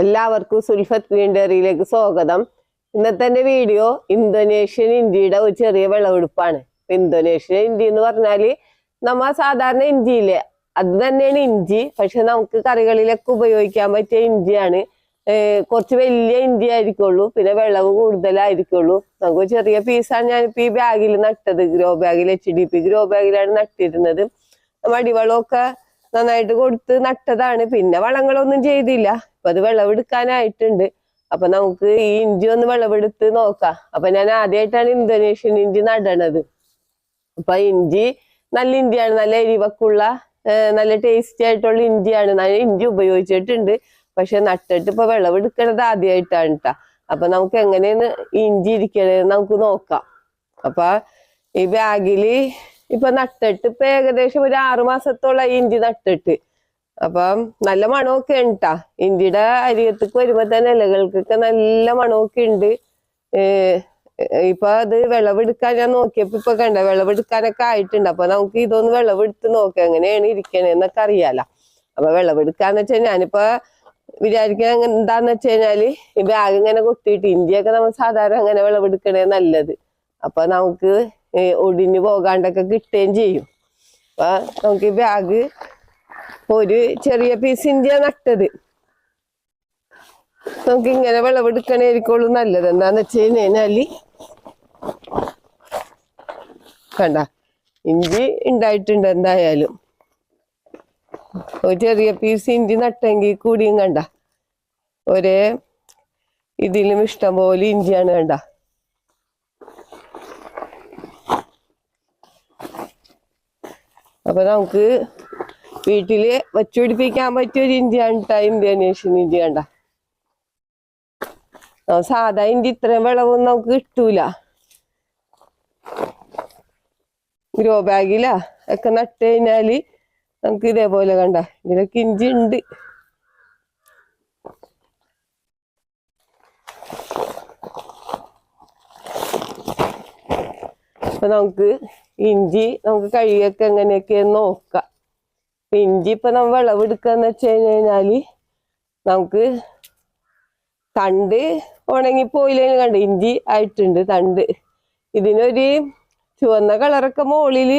എല്ലാവർക്കും സുൽഫത്ത് ഗ്രീൻഡറിയിലേക്ക് സ്വാഗതം. ഇന്നത്തെ എന്റെ വീഡിയോ ഇന്തോനേഷ്യൻ ഇന്ത്യയുടെ ഒരു ചെറിയ വിളവെടുപ്പാണ്. ഇന്തോനേഷ്യൻ ഇന്ത്യ എന്ന് പറഞ്ഞാൽ നമ്മ സാധാരണ ഇഞ്ചിയില്ലേ അത് തന്നെയാണ് ഇഞ്ചി പക്ഷെ നമുക്ക് കറികളിലൊക്കെ ഉപയോഗിക്കാൻ പറ്റിയ ഇഞ്ചിയാണ് കുറച്ച് വലിയ ഇഞ്ചി ആയിരിക്കുള്ളൂ പിന്നെ വിളവ് കൂടുതലായിരിക്കുള്ളൂ. നമുക്ക് ചെറിയ പീസാണ് ഞാനിപ്പോൾ ഈ ബാഗിൽ നട്ടത് ഗ്രോ ബാഗിൽ എച്ച് ഡി പി ഗ്രോ ബാഗിലാണ് നട്ടിരുന്നത്. നമ്മ അടിവളമൊക്കെ നന്നായിട്ട് കൊടുത്ത് നട്ടതാണ്. പിന്നെ വളങ്ങളൊന്നും ചെയ്തില്ല. അപ്പൊ അത് വിളവെടുക്കാനായിട്ടുണ്ട്. അപ്പൊ നമുക്ക് ഈ ഇഞ്ചി ഒന്ന് വിളവെടുത്ത് നോക്കാം. അപ്പൊ ഞാൻ ആദ്യമായിട്ടാണ് ഇന്തോനേഷ്യൻ ഇഞ്ചി നടണത്. അപ്പൊ ഇഞ്ചി നല്ല ഇഞ്ചിയാണ്. നല്ല എരിവക്കുള്ള നല്ല ടേസ്റ്റി ആയിട്ടുള്ള ഇഞ്ചിയാണ്. ഞാൻ ഇഞ്ചി ഉപയോഗിച്ചിട്ടുണ്ട്. പക്ഷെ നട്ടിട്ട് ഇപ്പൊ വിളവെടുക്കണത് ആദ്യമായിട്ടാണ് കേട്ടാ അപ്പൊ നമുക്ക് എങ്ങനെയാണ് ഇഞ്ചി ഇരിക്കണത് നമുക്ക് നോക്കാം. അപ്പൊ ഈ ബാഗിൽ ഇപ്പൊ നട്ടിട്ട് ഇപ്പൊ ഏകദേശം ഒരു ആറു മാസത്തോളം ഇഞ്ചി നട്ടിട്ട്. അപ്പം നല്ല മണമൊക്കെ ഉണ്ടാ ഇഞ്ചിയുടെ അരിയത്തേക്ക് വരുമ്പോ തന്നെ ഇലകൾക്കൊക്കെ നല്ല മണമൊക്കെ ഉണ്ട്. ഇപ്പൊ അത് വിളവെടുക്കാൻ ഞാൻ നോക്കിയപ്പോ ഇപ്പൊ കണ്ട വിളവെടുക്കാനൊക്കെ ആയിട്ടുണ്ട്. അപ്പൊ നമുക്ക് ഇതൊന്ന് വിളവെടുത്ത് നോക്കാം. എങ്ങനെയാണ് ഇരിക്കണേന്നൊക്കെ അറിയാലോ. അപ്പൊ വിളവെടുക്കാന്ന് വെച്ചാൽ ഞാനിപ്പോ വിചാരിക്കാൻ എന്താന്ന് വെച്ച് കഴിഞ്ഞാൽ ഈ ബാഗ് ഇങ്ങനെ കൊട്ടിയിട്ട് ഇഞ്ചിയൊക്കെ നമ്മൾ സാധാരണ അങ്ങനെ വിളവെടുക്കണേ നല്ലത്. അപ്പൊ നമുക്ക് ഒടിഞ്ഞു പോകാണ്ടൊക്കെ കിട്ടുകയും ചെയ്യും. അപ്പൊ നമുക്ക് ഈ ബാഗ് ഒരു ചെറിയ പീസ് ഇഞ്ചിയ നട്ടത്. നമുക്ക് ഇങ്ങനെ വിളവെടുക്കണേരിക്കുള്ളൂ നല്ലത്. എന്താന്ന് വെച്ച് കഴിഞ്ഞാൽ കണ്ട ഇഞ്ചി ഉണ്ടായിട്ടുണ്ട് എന്തായാലും. ഒരു ചെറിയ പീസ് ഇഞ്ചി നട്ടെങ്കിൽ കൂടിയും കണ്ട. ഒരേ ഇതിലും ഇഷ്ടം പോലെ ഇഞ്ചിയാണ് കണ്ട. അപ്പൊ നമുക്ക് വീട്ടിൽ വച്ചുപിടിപ്പിക്കാൻ പറ്റിയ ഒരു ഇന്ത്യ ഇന്തോനേഷ്യൻ ഇഞ്ചി കണ്ട ആ, സാധാ ഇഞ്ചി ഇത്രയും വിളവൊന്നും നമുക്ക് കിട്ടൂല. ഗ്രോ ബാഗില ഒക്കെ നട്ട് കഴിഞ്ഞാൽ നമുക്ക് ഇതേപോലെ കണ്ട ഇതിലൊക്കെ ഇഞ്ചി ഉണ്ട് അപ്പൊ നമുക്ക് ഇഞ്ചി നമുക്ക് കഴുകിയൊക്കെ എങ്ങനെയൊക്കെ നോക്കാം. ഇഞ്ചി ഇപ്പൊ നമ്മൾ വിളവെടുക്കാന്ന് വെച്ച് കഴിഞ്ഞാൽ നമുക്ക് തണ്ട് ഉണങ്ങി പോയില്ലെങ്കിൽ കണ്ട് ഇഞ്ചി ആയിട്ടുണ്ട് തണ്ട്. ഇതിനൊരു ചുവന്ന കളറൊക്കെ മുകളിൽ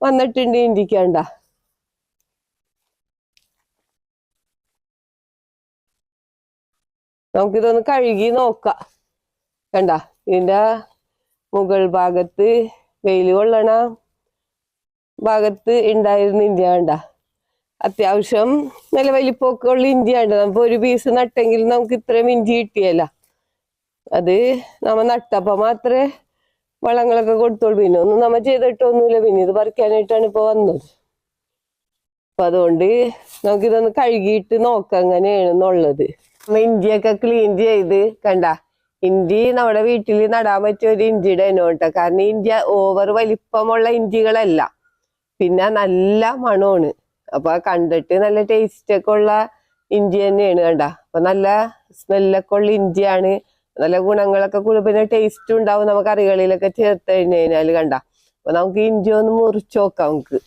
വന്നിട്ടുണ്ട് ഇഞ്ചിക്കണ്ട നമുക്കിതൊന്ന് കഴുകി നോക്കാം. കണ്ട ഇതിന്റെ മുകൾ ഭാഗത്ത് വെയിൽ കൊള്ളണ ഭാഗത്ത് ഉണ്ടായിരുന്ന ഇന്ത്യ കണ്ട? അത്യാവശ്യം നല്ല വലിപ്പൊക്കെയുള്ള ഉള്ള ഉണ്ട് നമുക്ക് ഒരു പീസ് നട്ടെങ്കിൽ നമുക്ക് ഇത്രയും ഇഞ്ചി കിട്ടിയല്ല. അത് നമ്മ നട്ടപ്പോ മാത്രമേ വളങ്ങളൊക്കെ കൊടുത്തോളൂ. പിന്നെ ഒന്നും നമ്മ ചെയ്തിട്ടൊന്നുമില്ല. പിന്നെ ഇത് പറിക്കാനായിട്ടാണ് ഇപ്പൊ വന്നത്. അപ്പൊ അതുകൊണ്ട് നമുക്കിതൊന്ന് കഴുകിയിട്ട് നോക്കാം അങ്ങനെയാണെന്നുള്ളത് ഇഞ്ചിയൊക്കെ ക്ലീൻ ചെയ്ത് കണ്ട? ഇഞ്ചി നമ്മുടെ വീട്ടിൽ നടാൻ പറ്റിയ ഒരു ഇഞ്ചിയുടെ ഇനോട്ടോ കാരണം ഇഞ്ചി ഓവർ വലിപ്പമുള്ള ഇഞ്ചികളല്ല പിന്നെ നല്ല മണമാണ്. അപ്പൊ കണ്ടിട്ട് നല്ല ടേസ്റ്റ് ഒക്കെ ഉള്ള ഇഞ്ചി തന്നെയാണ് കണ്ട. അപ്പൊ നല്ല സ്മെല്ലൊക്കെ ഉള്ള ഇഞ്ചിയാണ് നല്ല ഗുണങ്ങളൊക്കെ കൂടുതൽ പിന്നെ ടേസ്റ്റും ഉണ്ടാവും നമുക്ക് കറികളിലൊക്കെ ചേർത്ത് കഴിഞ്ഞ് കഴിഞ്ഞാൽ കണ്ട. അപ്പൊ നമുക്ക് ഇഞ്ചി ഒന്ന് മുറിച്ചു നോക്കാം നമുക്ക്.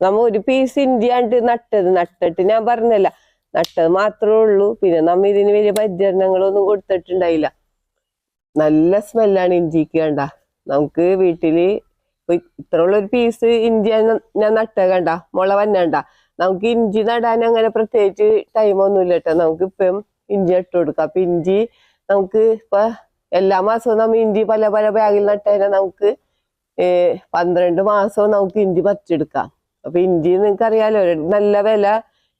നമ്മ ഒരു പീസ് ഇഞ്ചിയാണ് നട്ടത്. നട്ടിട്ട് ഞാൻ പറഞ്ഞല്ല. നട്ടത് മാത്രമേ ഉള്ളൂ. പിന്നെ നമ്മ ഇതിന് വലിയ പരിചരണങ്ങളൊന്നും കൊടുത്തിട്ടുണ്ടായില്ല. നല്ല സ്മെല്ലാണ് ഇഞ്ചിക്ക് കണ്ട. നമുക്ക് വീട്ടിൽ ഇത്ര ഉള്ളൊരു പീസ് ഇഞ്ചി ഞാൻ- നട്ട കണ്ട? മുള വന്നണ്ട? നമുക്ക് ഇഞ്ചി നടാൻ അങ്ങനെ പ്രത്യേകിച്ച് ടൈമൊന്നുമില്ല കേട്ടോ. നമുക്ക് ഇപ്പം ഇഞ്ചി ഇട്ട് കൊടുക്കാം. അപ്പൊ ഇഞ്ചി നമുക്ക് ഇപ്പൊ എല്ലാ മാസവും നമ്മ ഇഞ്ചി പല പല ബാഗിൽ നട്ടതിനെ നമുക്ക് പന്ത്രണ്ട് മാസവും നമുക്ക് ഇഞ്ചി പറിച്ചെടുക്കാം. അപ്പൊ ഇഞ്ചി നിങ്ങൾക്ക് അറിയാലോ നല്ല വില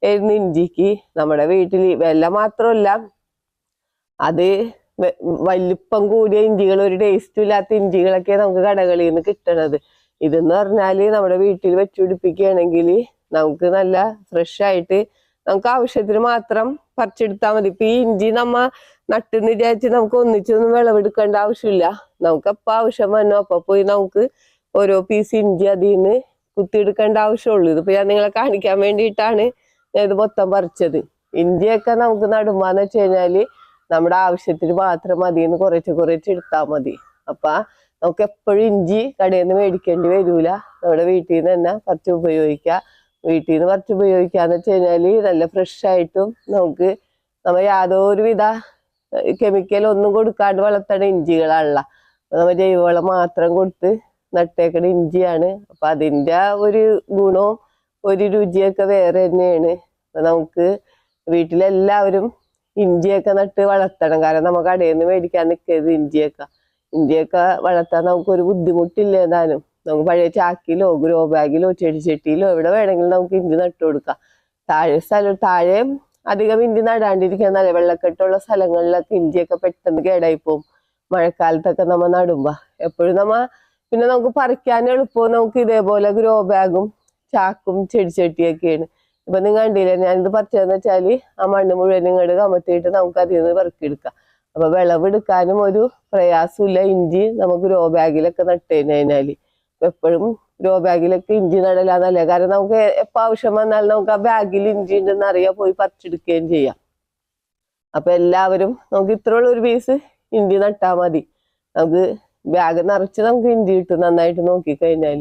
ഇഞ്ചിക്ക് നമ്മുടെ വീട്ടിൽ വില മാത്രമല്ല അത് വലിപ്പം കൂടിയ ഇഞ്ചികൾ ഒരു ടേസ്റ്റും ഇല്ലാത്ത ഇഞ്ചികളൊക്കെ നമുക്ക് കടകളിൽ നിന്ന് കിട്ടണത്. ഇതെന്ന് പറഞ്ഞാൽ നമ്മുടെ വീട്ടിൽ വെച്ചുപിടിപ്പിക്കുകയാണെങ്കിൽ നമുക്ക് നല്ല ഫ്രഷ് ആയിട്ട് നമുക്ക് ആവശ്യത്തിന് മാത്രം പറിച്ചെടുത്താൽ മതി. ഇപ്പൊ ഈ ഇഞ്ചി നമ്മ നട്ടെന്ന് വിചാരിച്ച് നമുക്ക് ഒന്നിച്ചൊന്നും വിളവെടുക്കേണ്ട ആവശ്യമില്ല. നമുക്ക് എപ്പോ ആവശ്യം വന്നോ അപ്പൊ പോയി നമുക്ക് ഓരോ പീസ് ഇഞ്ചി അതിൽ നിന്ന് കുത്തിയെടുക്കേണ്ട ആവശ്യമുള്ളൂ. ഇതിപ്പോ ഞാൻ നിങ്ങളെ കാണിക്കാൻ വേണ്ടിയിട്ടാണ് ഞാൻ ഇത് മൊത്തം പറിച്ചത്. ഇഞ്ചിയൊക്കെ നമുക്ക് നടുമ്പാന്ന് വെച്ച് കഴിഞ്ഞാൽ നമ്മുടെ ആവശ്യത്തിന് മാത്രം മതി എന്ന് കുറച്ച് കുറച്ച് എടുത്താൽ മതി. അപ്പൊ നമുക്ക് എപ്പോഴും ഇഞ്ചി കടയിൽ നിന്ന് മേടിക്കേണ്ടി വരൂല. നമ്മുടെ വീട്ടിൽ നിന്ന് തന്നെ കുറച്ച് ഉപയോഗിക്കാം. വീട്ടിൽ നിന്ന് കുറച്ച് ഉപയോഗിക്കാന്ന് വെച്ച് കഴിഞ്ഞാൽ നല്ല ഫ്രഷ് ആയിട്ടും നമുക്ക് നമ്മൾ യാതൊരുവിധ കെമിക്കൽ ഒന്നും കൊടുക്കാണ്ട് വളർത്തണ ഇഞ്ചികളാണല്ല. നമ്മൾ ജൈവവളം മാത്രം കൊടുത്ത് നട്ടേക്കണ ഇഞ്ചിയാണ്. അപ്പൊ അതിന്റെ ആ ഒരു ഗുണവും ഒരു രുചിയൊക്കെ വേറെ തന്നെയാണ്. നമുക്ക് വീട്ടിലെല്ലാവരും ഇഞ്ചിയൊക്കെ നട്ട് വളർത്തണം. കാരണം നമുക്ക് കടയിൽ നിന്ന് മേടിക്കാൻ നിൽക്കരുത് ഇഞ്ചിയൊക്കെ. ഇഞ്ചിയൊക്കെ വളർത്താൻ നമുക്ക് ഒരു ബുദ്ധിമുട്ടില്ല ഏതാനും നമുക്ക് പഴയ ചാക്കിലോ ഗ്രോ ബാഗിലോ ചെടിച്ചട്ടിയിലോ എവിടെ വേണമെങ്കിലും നമുക്ക് ഇഞ്ചി നട്ടു കൊടുക്കാം. താഴെ സ്ഥലം താഴെ അധികം ഇഞ്ചി നടാണ്ടിരിക്കാൻ നല്ല വെള്ളക്കെട്ടുള്ള സ്ഥലങ്ങളിലൊക്കെ ഇഞ്ചിയൊക്കെ പെട്ടെന്ന് കേടായി പോകും മഴക്കാലത്തൊക്കെ നമ്മൾ നടുമ്പോ. എപ്പോഴും നമ്മ പിന്നെ നമുക്ക് പറിക്കാൻ എളുപ്പവും നമുക്ക് ഇതേപോലെ ഗ്രോ ബാഗും ചാക്കും ചെടിച്ചട്ടിയൊക്കെയാണ് ഇപ്പൊ നിങ്ങൾ കണ്ടില്ലേ ഞാനിത് പറിച്ചതെന്ന് വെച്ചാൽ ആ മണ്ണ് മുഴുവൻ ഇങ്ങോട്ട് കമത്തിയിട്ട് നമുക്ക് അതിൽ നിന്ന് പെറുക്കിയെടുക്കാം. അപ്പൊ വിളവെടുക്കാനും ഒരു പ്രയാസമില്ല ഇഞ്ചി നമുക്ക് രോ ബാഗിലൊക്കെ നട്ടേന് കഴിഞ്ഞാൽ. എപ്പോഴും രോ ബാഗിലൊക്കെ ഇഞ്ചി നടലാന്നല്ലേ കാരണം നമുക്ക് എപ്പോ ആവശ്യം വന്നാലും നമുക്ക് ആ ബാഗിൽ ഇഞ്ചി ഉണ്ടെന്ന് അറിയാൻ പോയി പറിച്ചെടുക്കുകയും ചെയ്യാം. അപ്പൊ എല്ലാവരും നമുക്ക് ഇത്രയുള്ള ഒരു പീസ് ഇഞ്ചി നട്ടാ മതി. നമുക്ക് ബാഗ് നിറച്ച് നമുക്ക് ഇഞ്ചി കിട്ടും നന്നായിട്ട് നോക്കിക്കഴിഞ്ഞാൽ.